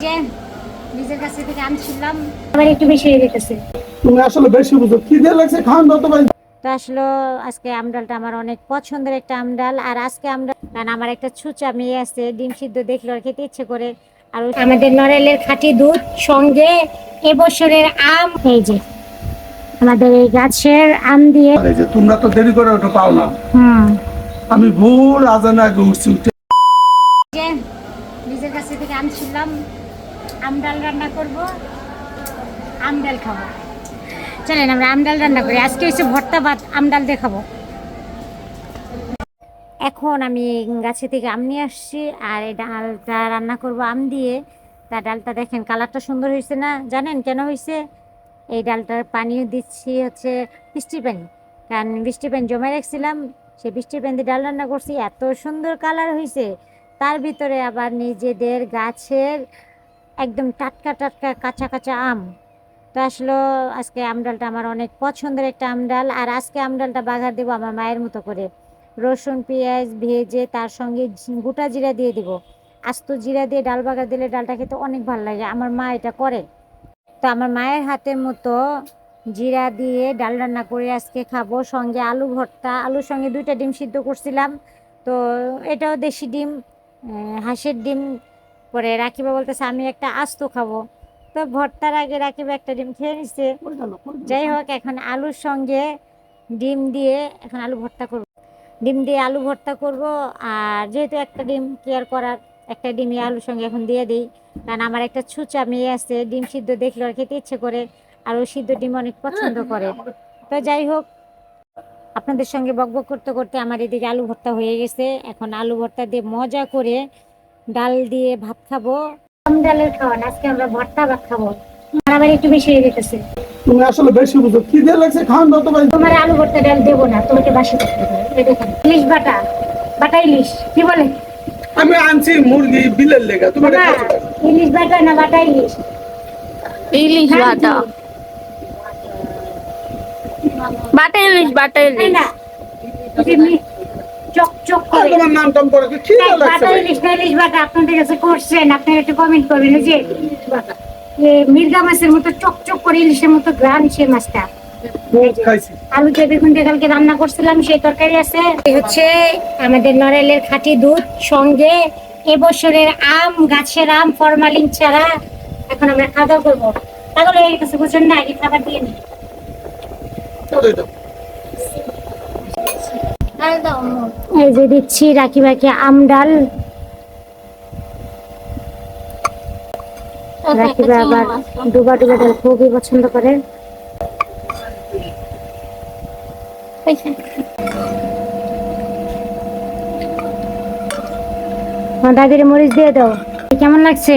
যে নিজের কাছে থেকে আনছিলাম। আবার একটু বেশি হয়ে যেতেছে তুমি আসলে বেশি বুঝো। কি দিয়ে লাগছে? খান দাও তো ভাই। তো আসলে আজকে আমডালটা আমার অনেক পছন্দের একটা আমডাল আর আজকে আমরা কারণ আমার একটা ছুচা মেয়ে আছে ডিম সিদ্ধ দেখলে খেতে ইচ্ছে করে। আর আমাদের খাঁটি দুধ সঙ্গে এবছরের আম। এই যে আমাদের এই গাছের আম দিয়ে এই যে তোমরা তো দেরি করে ওটা পাও না। হুম। আমি ভোর আজানে নিজের কাছে থেকে আনছিলাম। আমডাল রান্না করব আমডাল খাব। চলেন আমরা আমডাল রান্না করি। আজকে হচ্ছে ভর্তা ভাত আমডাল দেখাবো এখন আমি গাছে থেকে আম নিয়ে আসছি, আর এই ডালটা রান্না করব আম দিয়ে। তা ডালটা দেখেন, কালারটা সুন্দর হয়েছে না? জানেন কেন হয়েছে? এই ডালটার পানিও দিচ্ছি হচ্ছে বৃষ্টির পানি। কারণ বৃষ্টির পানি জমে রাখছিলাম, সেই বৃষ্টির পানি দিয়ে ডাল রান্না করছি। এত সুন্দর কালার হয়েছে। তার ভিতরে আবার নিজেদের গাছের একদম টাটকা টাটকা কাঁচা কাঁচা আম। তো আসলো, আজকে আমডালটা আমার অনেক পছন্দের একটা আমডাল। আর আজকে আমডালটা বাগার দেবো আমার মায়ের মতো করে। রসুন, পেঁয়াজ, ভেজে তার সঙ্গে গোটা জিরা দিয়ে দিব। আস্ত জিরা দিয়ে ডাল বাগার দিলে ডালটা খেতে অনেক ভালো লাগে। আমার মা এটা করে। তো আমার মায়ের হাতের মতো জিরা দিয়ে ডাল রান্না করে আজকে খাব। সঙ্গে আলু ভর্তা। আলুর সঙ্গে দুইটা ডিম সিদ্ধ করছিলাম। তো এটাও দেশি ডিম হাঁসের ডিম পরে রাখিবা বলতেছে, আমি একটা আস্ত খাব। তো ভর্তার আগে রাখিবা একটা ডিম খেয়ে নিচ্ছে যাই হোক, এখন আলুর সঙ্গে ডিম দিয়ে এখন আলু ভর্তা করব। ডিম দিয়ে আলু ভর্তা করব, আর যেহেতু একটা ডিম কেয়ার করার, একটা ডিমই আলুর সঙ্গে এখন দিয়ে দিই, কারণ আমার একটা ছুচা মেয়ে আছে, ডিম সিদ্ধ দেখলে ওর খেতে ইচ্ছে করে, আর সিদ্ধ ডিম অনেক পছন্দ করে। তো যাই হোক, আপনাদের সঙ্গে বকবক করতে করতে আমার এদিকে আলু ভর্তা হয়ে গেছে। এখন আলু ভর্তা দিয়ে মজা করে ডাল দিয়ে ভাত খাব। কম ডালের খাওয়ান আজকে আমরা ভর্তা ভাত খাব। আমার একটু বেশি হয়ে যেতেছে। তুমি আসলে বেশি বুঝো কি দিয়ে লাগছে? খান দাও তো ভাই। তোমার আলু ভর্তা ডাল দেবো না তোমাকে বাসি করতে হবে। ইলিশ বাটা বাটা ইলিশ কি বলে? আমি আনছি মুরগি বিলের লেগা তুমি এটা বাবা, খাচ্ছো কেন? ইলিশ বাটা না বাটা ইলিশ? ইলিশ বাটা। বাটা ইলিশ বাটা তাই ইলিশ। না? আর করে তোমার নাম টাম করে কি লাগছে? বাটা ইলিশ না ইলিশ বাটা আপনাদের কাছে করছেন আপনি একটু কমেন্ট করবেন যে মির্গা মাছের মতো করে ইলিশের মতো গ্রান সে মাছটা। আলু দিয়ে বেগুন দিয়ে কালকে রান্না করছিলাম সেই তরকারি আছে। হচ্ছে আমাদের নড়াইলের খাঁটি দুধ সঙ্গে এবছরের আম গাছের আম ফরমালিন ছাড়া এখন আমরা খাওয়া দাওয়া করব। তাহলে এই কাছে বুঝুন না আগে খাবার দিয়ে নি চলো দাও। এই যে দিচ্ছি রাখি বাকি আম ডাল। রাখিবা আবার ডুবা ডুবা ডাল খুবই পছন্দ করে। দাদির মরিচ দিয়ে দাও। কেমন লাগছে?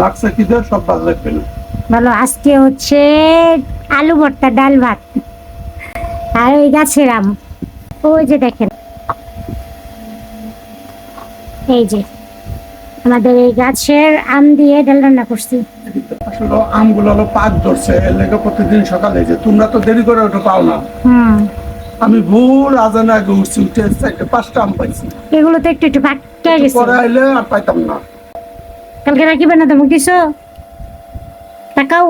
লাগছে কি সব ভালো লাগবে ভালো আজকে হচ্ছে আলু ভর্তা ডাল ভাত। আর ওই গাছের আম। ওই যে দেখেন। এই যে আমাদের এই গাছের আম দিয়ে ডাল রান্না করছি। আসলে আমগুলো হলো পাক ধরছে। এর লেগে প্রতিদিন সকালে যে তোমরা তো দেরি করে ওটা পাও না। হুম। আমি ভোর আজানে আগে উঠছি উঠে পাঁচটা আম পাইছি। এগুলো তো একটু একটু পাকে গেছে। পরে আইলে আর পাইতাম না। কালকে রাখিবে না তুমি কিছু? টাকাও?